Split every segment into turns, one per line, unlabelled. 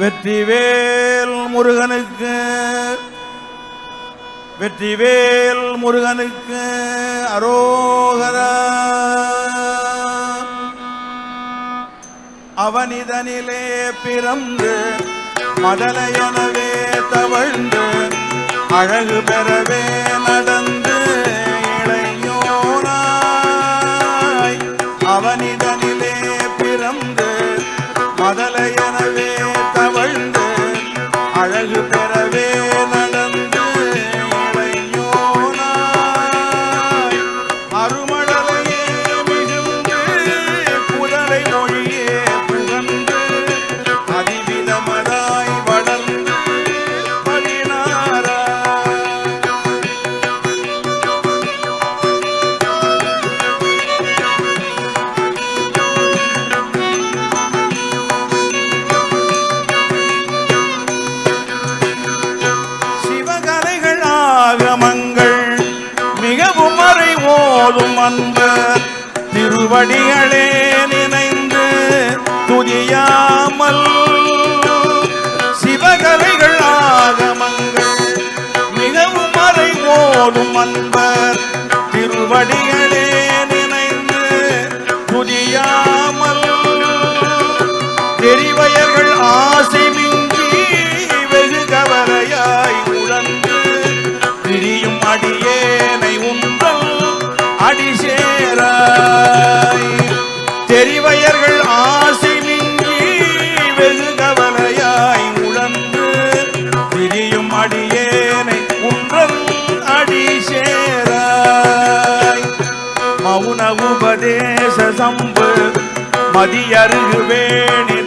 வெற்றிவேல் முருகனுக்கு வெற்றிவேல் முருகனுக்கு அரோகரா. அவனிதனிலே பிறந்து மதலையனவே தவழ்ந்து அழகு பெறவே ஓதும் திருவடிகளே. அடி அடிசேராய் தெரிவையர்கள் ஆசை மிஞ்சி வெகுகவலையாய் உழந்து பிரியும் அடியேனை உன்றன் அடி சேராய். மௌன உபதேச சம்பு மதியருகு வேணி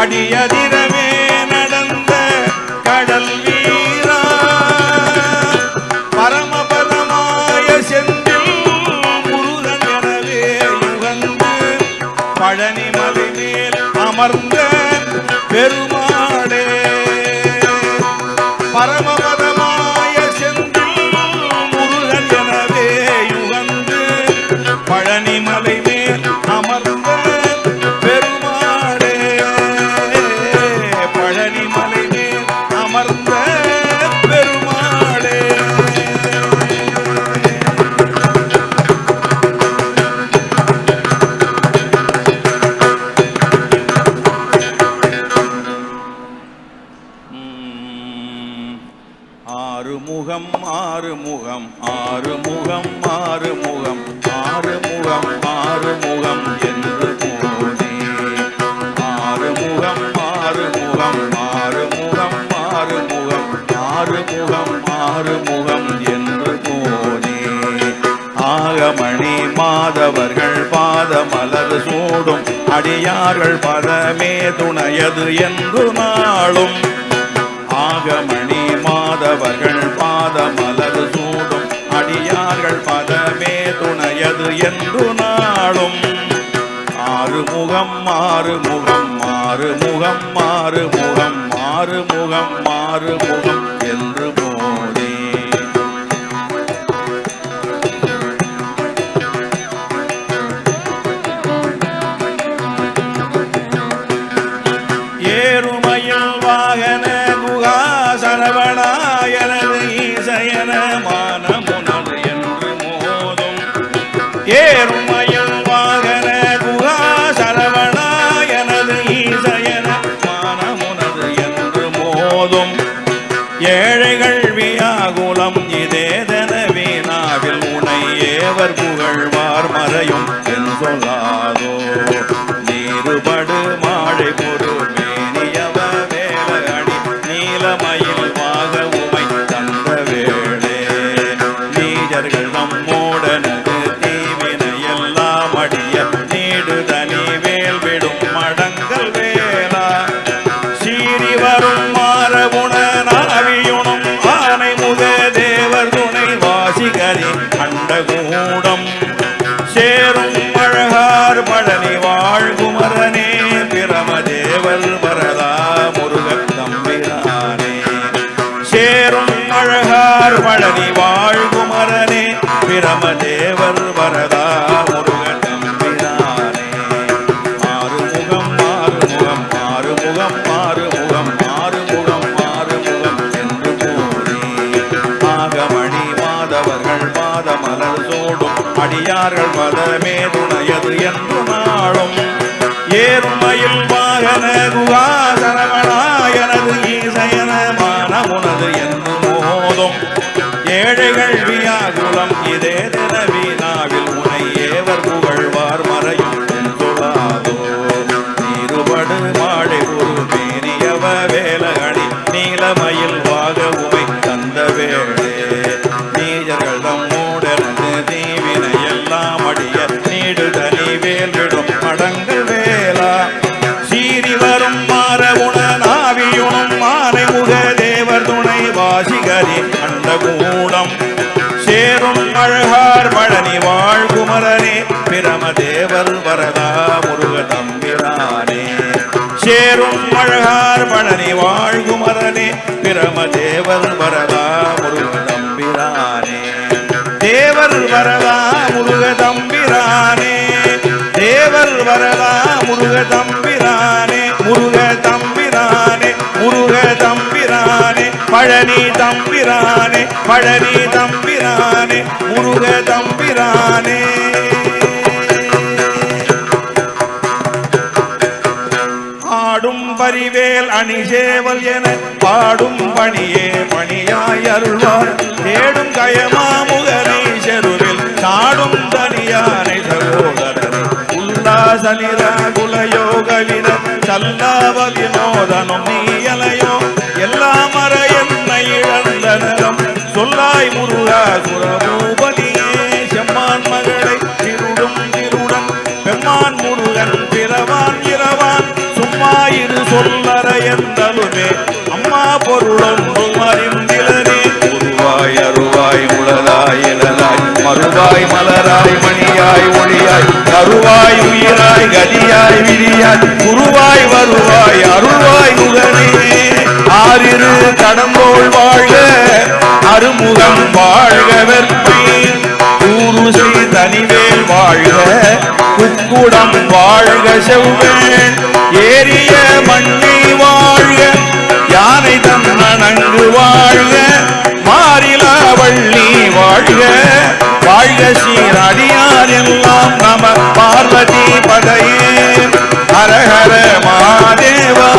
படியதிரவே நடந்த கடல் வீரா. பரமபதமாய செந்தில் முருகன் எனவே யுகந்து பழனிமலை மேல் அமர்ந்த பெருமாடே பரமபதமாய ஆறுமுகம் ஆறுமுகம் ஆறுமுகம் ஆறுமுகம் ஆறுமுகம் ஆறுமுகம் என்று போனே ஆறுமுகம் ஆறுமுகம் ஆறுமுகம் ஆறுமுகம் ஆறுமுகம் ஆறுமுகம் என்று போனே ஆகமணி மாதவர்கள் பாதமலர் சூடும் அடியார்கள் பதமே துணையது என்று நாளும். ஆகமணி மாதவர்கள் அடியார்கள் பதமே துணையது என்று நாளும். ஆறுமுகம் மாறுமுகம் மாறுமுகம் மாறுமுகம் மாறுமுகம் மாறுமுகம் dinheiro. நம தேவர் வரதா முருகன் நம்பினானே மாறுமுகம் மாறுமுகம் மாறுமுகம் மாறுமுகம் மாறுமுகம் மாறுமுகம் என்று கூறி. ஆகமணி மாதவர்கள் பாதமலர் சோடும் அடியார்கள் மதமே துணையது என்று நாளும் பிரம தேவர் வரதா முருக தம்பிரானே. தேவர் வரதா முருக தம்பிரானே. தேவர் வரதா முருக தம்பிரானே. முருக தம்பிரானே முருக தம்பிரானே. பழனி தம்பிரானே பழனி தம்பிரானே முருக அணிசேவல் என பாடும் பணியே பணியாய் அருள்வார். தேடும் கயமாமுகனை செருவில் சாடும் தனியானை சகோதரனை. உல்லாசனிரா குலயோக வின சல்லாவ வினோதனும் நீயலையோ எல்லா மர என்னை இழந்த நலம் சொல்லாய் முருகா சுரபூபதியே செம்மான் மகளை திருடும் திருடன். பெம்மான் முருகன் பிறவான் இரவான். சும்மாயிரு சொல்ல மாலை மணியாய் ஒளியாய். கருவாய் உயிராய் கதியாய் விரியாய் குருவாய் வருவாய் அருள்வாய் முகனே. ஆறிரு கடம்போல் வாழ்க அருமுகம் வாழ்க வெற்பி ஊருசி தனிவேல் வாழ்க குக்குடம் வாழ்க செவ்வேன் ஏரிய மண்ணி வாழ்க யானை தன் தன்னணங்கு வாழ்க மாறிலா வள்ளி வாழ்க. வாழ்க சீராடி எல்லாம் நம பார்வதி பதையே ஹரஹர மாதேவா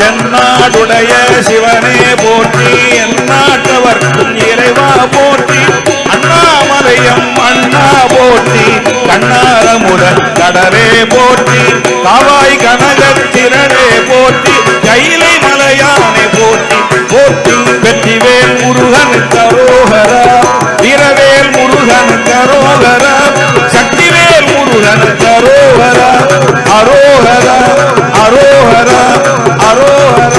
தென்னாடுடைய சிவனே போற்றி எந்நாட்டவர்க்கும் இறைவா போற்றி அண்ணாமலையம் அண்ணா போற்றி கண்ணாரமுடன் கடலே போற்றி காவாய் கனகத்திரனே போற்றி கைலை மலையானை போற்றி போற்றி வெற்றிவேல் முருகனுக்கு அரோஹர அரோஹர அரோஹர.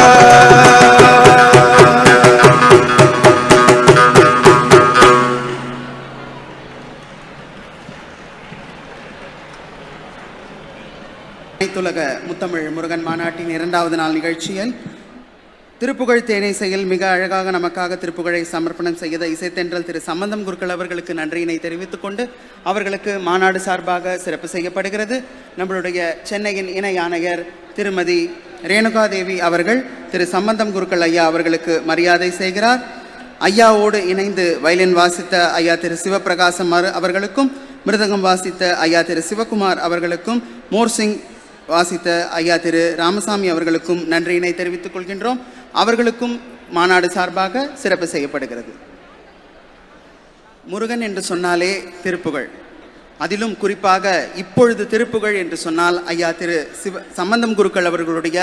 அனைத்துலக முத்தமிழ் முருகன் மாநாட்டின் இரண்டாவது நாள் நிகழ்ச்சியில் திருப்புகழ் தேனிசையில் மிக அழகாக நமக்காக திருப்புகழை சமர்ப்பணம் செய்த இசைத்தென்றல் திரு சம்பந்தம் குருக்கள் அவர்களுக்கு நன்றியினை தெரிவித்துக் கொண்டு அவர்களுக்கு மாநாடு சார்பாக சிறப்பு செய்யப்படுகிறது. நம்மளுடைய சென்னையின் இணை ஆணையர் திருமதி ரேணுகாதேவி அவர்கள் திரு சம்பந்தம் குருக்கள் ஐயா அவர்களுக்கு மரியாதை செய்கிறார். ஐயாவோடு இணைந்து வயலின் வாசித்த ஐயா திரு சிவபிரகாசம் அவர்களுக்கும் மிருதங்கம் வாசித்த ஐயா திரு சிவகுமார் அவர்களுக்கும் மோர்சிங் வாசித்த ஐயா திரு ராமசாமி அவர்களுக்கும் நன்றியினை தெரிவித்துக் கொள்கின்றோம். அவர்களுக்கும் மாநாடு சார்பாக சிறப்பு செய்யப்படுகிறது. முருகன் என்று சொன்னாலே திருப்புகழ். அதிலும் குறிப்பாக இப்பொழுது திருப்புகழ் என்று சொன்னால் ஐயா திரு சிவ சம்பந்தம் குருக்கள் அவர்களுடைய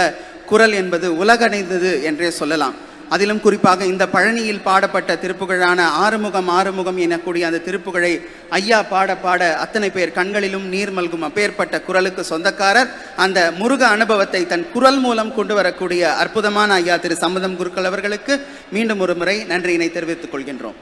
குரல் என்பது உலகணைந்தது என்றே சொல்லலாம். அதிலும் குறிப்பாக இந்த பழனியில் பாடப்பட்ட திருப்புகழான ஆறுமுகம் ஆறுமுகம் எனக்கூடிய அந்த திருப்புகழை ஐயா பாட பாட அத்தனை பேர் கண்களிலும் நீர் மல்கும் அப்பேற்பட்ட குரலுக்கு சொந்தக்காரர். அந்த முருக அனுபவத்தை தன் குரல் மூலம் கொண்டு வரக்கூடிய அற்புதமான ஐயா திரு சம்மதம் குருக்கள் அவர்களுக்கு மீண்டும் ஒரு முறை நன்றியினை தெரிவித்துக் கொள்கின்றோம்.